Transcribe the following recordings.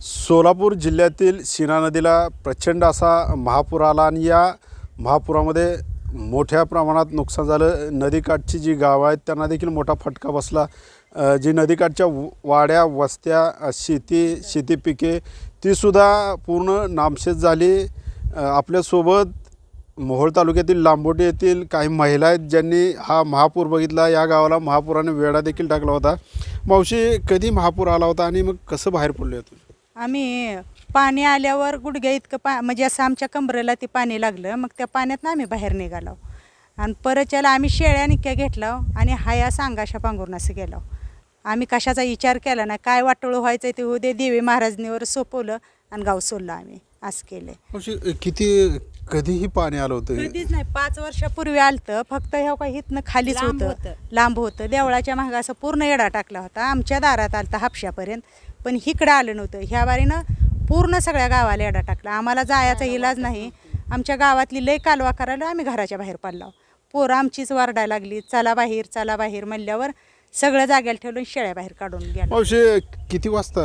सोलापूर जिल्ह्यातील सीना नदीला प्रचंड असा महापूर आला आणि या महापुरामध्ये मोठ्या प्रमाणात नुकसान झालं. नदीकाठची जी गावं आहेत त्यांना देखील मोठा फटका बसला. जी नदीकाठच्या व- वाड्या वस्त्या शेती शेती पिके तीसुद्धा पूर्ण नामशेष झाली. आपल्यासोबत मोहोळ तालुक्यातील लांबोटी येथील काही महिला आहेत ज्यांनी हा महापूर बघितला. या गावाला महापुराने वेढा देखील टाकला होता. मावशी कधी महापूर आला होता आणि मग कसं बाहेर पडले होते? आम्ही पाणी आल्यावर गुडघ्या इतकं पा म्हणजे असं आमच्या कमरेला ते पाणी लागलं मग त्या पाण्यातनं आम्ही बाहेर निघालो. आणि परतच्याला आम्ही शेळ्या निक्या घेतला आणि हाया सांगाशा पांघरून असं गेलो. आम्ही कशाचा विचार केला नाही काय वाटोळं व्हायचं ते उद्या देवी महाराजनीवर सोपवलं आणि गाव सोडलं आम्ही असं केलं. किती कधीही पाणी आलं होतं कधीच नाही पाच वर्षापूर्वी आलतं फक्त ह्या काही इथनं खालीच होतं. लांब होतं. देवळाच्या मागं असं पूर्ण येडा टाकला होता आमच्या दारात आलता हापशापर्यंत. पण इकडं आलं नव्हतं. ह्या बारीनं पूर्ण सगळ्या गावाला येडा टाकला. आम्हाला जायचा इलाज नाही आमच्या गावातली लय कालवा करायला आम्ही घराच्या बाहेर पडलो. पोरं आमचीच वारडायला लागली. चला बाहेर चला बाहेर म्हणल्यावर सगळं जाग्याला ठेवलं शेळ्या बाहेर काढून गेलं. मावशी किती वाजता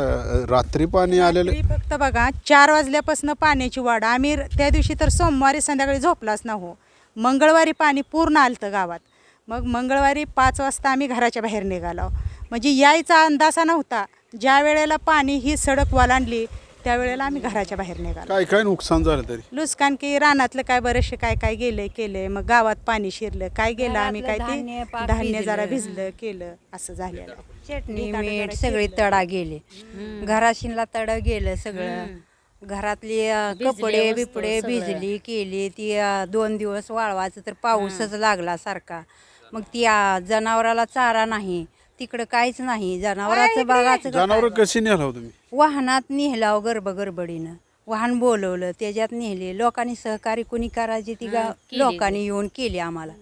रात्री पाणी आलेलं? रात्री फक्त बघा चार वाजल्यापासून पाण्याची वाढ. आम्ही र- त्या दिवशी तर सोमवारी संध्याकाळी झोपलाच ना हो मंगळवारी पाणी पूर्ण आलतं गावात. मग मंगळवारी पाच वाजता आम्ही घराच्या बाहेर निघालो. म्हणजे यायचा अंदाजा नव्हता. ज्या वेळेला पाणी ही सडक वालांडली त्यावेळेला आम्ही घराच्या बाहेर निघालो. काय काय नुकसान झालं तरी? लुसकान की रानातलं काय बरेचसे काय काय गेलंय केलंय मग गावात पाणी शिरलं काय गेलं आम्ही काय ते पाक धान्य जरा भिजलं. केलं असं झालेलं. चटणी मीठ सगळे. तडा गेले. घराशीनला तड गेलं सगळं. घरातली कपडे बिपडे भिजली केली ती दोन दिवस वाळवायचं तर पाऊसच लागला सारखा. मग ती जनावराला चारा नाही. तिकडं काहीच नाही. जनावराचं बागाचं जनावर? कशी नेला हो तुम्ही? वाहनात नेहलाव गर्भ गडबडीनं वाहन बोलवलं त्याच्यात नेले. लोकांनी सहकारी कुणी करायची ती गा लोकांनी येऊन केली आम्हाला.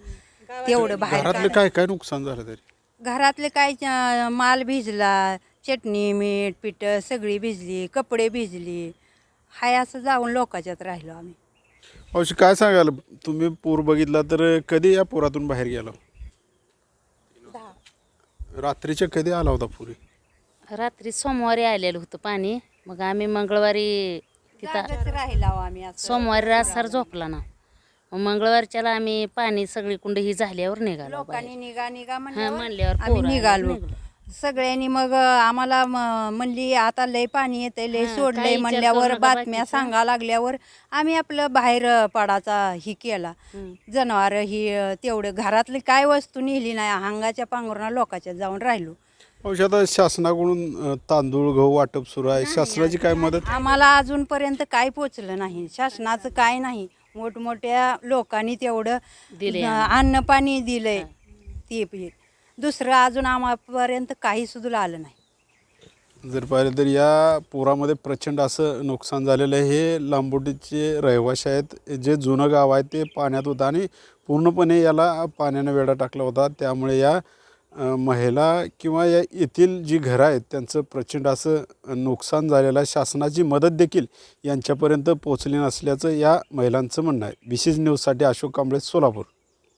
तेवढं बाहेर घरातलं. काय काय नुकसान झालं तरी? घरातले काय अं, माल भिजला चटणी मीठ पीठ सगळी भिजली कपडे भिजली. हाय असं जाऊन लोकांच्यात राहिलो आम्ही. मावशी काय सांगाल? तुम्ही पूर बघितला तर कधी या पुरातून बाहेर गेला रात्रीच्या कधी आला होता पुरी? रात्री सोमवारी आलेलं होतं पाणी. मग आम्ही मंगळवारी तिथं राहिलो आम्ही असं. सोमवारी रासार झोपला ना. मग मंगळवारच्याला आम्ही पाणी सगळी कुंड ही झाल्यावर निघालो लोकांनी निघा निघा म्हणल्यावर म्हणल्यावर आम्ही पोरं आले, निघालो. निघालो. सगळ्यांनी मग आम्हाला म- म्हणली आता लय पाणी येतंय लय सोडलंय म्हणल्यावर बातम्या. सांगा लागल्यावर आम्ही आपलं बाहेर पडाचा ही केला. जनावर ही अं, तेवढं घरातली काय वस्तू नेली नाही हांगाच्या पांघरुणा लोकांच्या जाऊन राहिलो. आता शासनाकडून अ, तांदूळ गहू वाटप सुरू आहे. शासनाची काय मदत? आम्हाला अजूनपर्यंत काय पोचलं नाही. शासनाचं काय नाही. मोठमोठ्या लोकांनी तेवढं अन्न पाणी दिलंय. ते. दुसरं अजून आम्हापर्यंत काही सुद्धा आलं नाही. जर पाहिलं तर या पुरामध्ये प्रचंड असं नुकसान झालेलं आहे. हे लांबोटीचे रहिवाशी आहेत. जे जुनं गाव आहे ते पाण्यात होतं आणि पूर्णपणे याला पाण्यानं वेढा टाकला होता. त्यामुळे या महिला किंवा या येथील जी घरं आहेत त्यांचं प्रचंड असं नुकसान झालेलं आहे. शासनाची मदत देखील यांच्यापर्यंत पोचली नसल्याचं या महिलांचं म्हणणं आहे. विशेष न्यूजसाठी अशोक कांबळे सोलापूर.